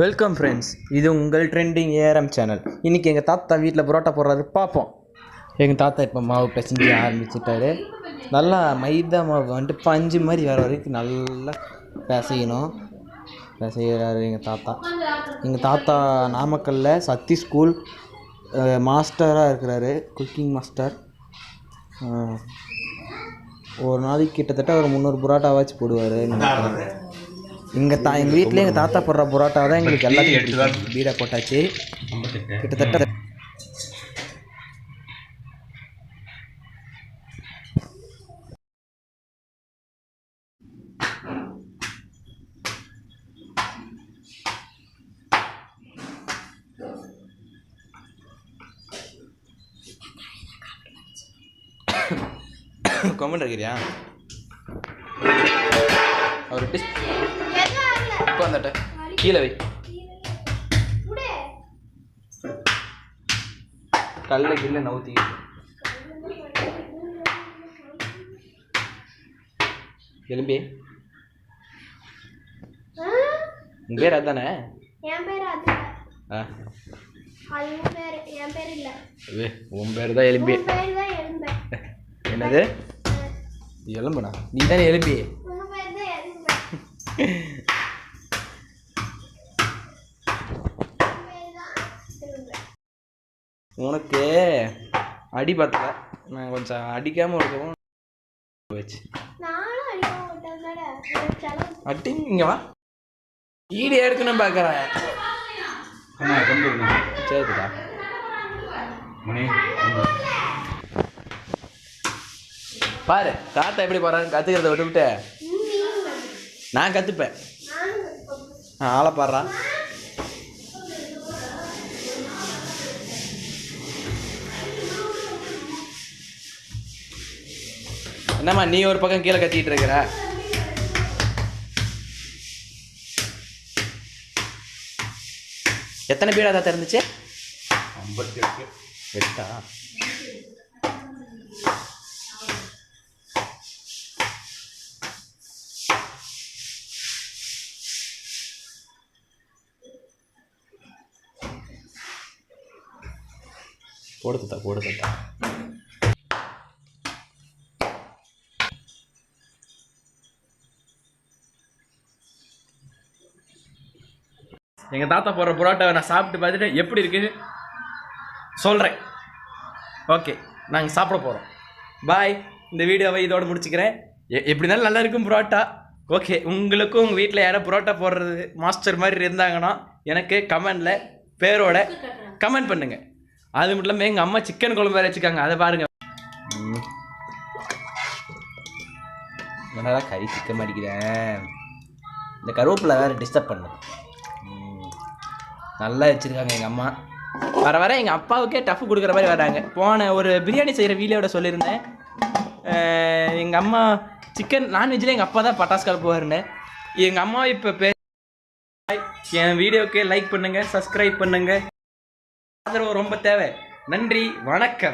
Welcome friends இது உங்கள் trending ARM channel இன்றைக்கி எங்கள் தாத்தா வீட்டில் புரோட்டா போடுறாரு பார்ப்போம் எங்கள் தாத்தா இப்போ மாவு பிசைஞ்சு ஆரம்பிச்சிட்டாரு. நல்லா மைதா மாவு வந்துட்டு பஞ்சு மாதிரி வர வரைக்கும் நல்லா பிசையணும். பிசைகிறாரு எங்கள் தாத்தா. எங்கள் தாத்தா நாமக்கல்லில் சக்தி ஸ்கூல் மாஸ்டராக இருக்கிறாரு குக்கிங் மாஸ்டர் ஒரு நாளைக்கு கிட்டத்தட்ட ஒரு முந்நூறு புரோட்டாவாச்சும் போடுவார். எங்கள் தா எங்கள் வீட்டில் எங்கள் தாத்தா போடுற புரோட்டா தான் எங்களுக்கு எல்லாத்தையும். பீடா போட்டாச்சு. கிட்டத்தட்ட கமெண்ட் இருக்கிறியா? அவர் டிஸ் கீழே வை. கல்ல கில்ல நவுத்தி. எலும்பி. உன் பேர் அதானே? என் பேர் அது ஆ. உன் பேர் தான் எலும்பு? என்னது? எலும்புண்ணா நீ தானே எலும்பி உன் பேர் தான் எலும்பு உன் பேர் தான் எலும்பு உனக்கு அடி பத்தல. நான் கொஞ்சம் அடிக்காமல் இருக்கவும் செலவு. அடி இங்கே வா. ஈடு எடுக்கணும் பார்க்குறேன் சரிடா மணி. பாரு தாத்தா எப்படி போகிறான்னு கற்றுக்கிறத விட்டு விட்டு நான் கற்றுப்பேன் ஆளை பாடுறா. என்னம்மா நீ ஒரு பக்கம் கீழே கத்திட்டு இருக்கிற? எத்தனை பீடா தாத்தா இருந்துச்சு? ஐம்பத்தி எட்டு. எட்டா? போடு தாத்தா எங்கள் தாத்தா போடுற புரோட்டாவை நான் சாப்பிட்டு பார்த்துட்டு எப்படி இருக்குது சொல்கிறேன் ஓகே நாங்கள் சாப்பிட போகிறோம் பாய் இந்த வீடியோவை இதோட முடிச்சுக்கிறேன். எ- எப்படி இருந்தாலும் நல்லா இருக்கும் புரோட்டா. ஓகே உங்களுக்கும் உங்கள் வீட்டில் யாரோ புரோட்டா போடுறது மாஸ்டர் மாதிரி இருந்தாங்கன்னா எனக்கு கமெண்டில் பேரோட கமெண்ட் பண்ணுங்கள் அது மட்டும் இல்லாமல் எங்கள் அம்மா சிக்கன் குழம்பு வேறு வச்சுக்காங்க அதை பாருங்கள் என்னடா கறி சிக்கன் அடிக்கிறேன் இந்த கருவேப்பிலை வேறு டிஸ்டர்ப் பண்ணும் நல்லா வச்சுருக்காங்க எங்கள் அம்மா. வர வர எங்கள் அப்பாவுக்கே டஃப் கொடுக்குற மாதிரி வராங்க. போன ஒரு பிரியாணி செய்கிற வீடியோட சொல்லியிருந்தேன். எங்கள் அம்மா சிக்கன் நான்வெஜ்ஜில் எங்கள் அப்பா தான் பட்டாசு கலப்புவாருன்னு எங்கள் அம்மா இப்போ பே என் வீடியோக்கு லைக் பண்ணுங்கள் சப்ஸ்கிரைப் பண்ணுங்கள் ஆதரவு ரொம்ப தேவை. நன்றி வணக்கம்.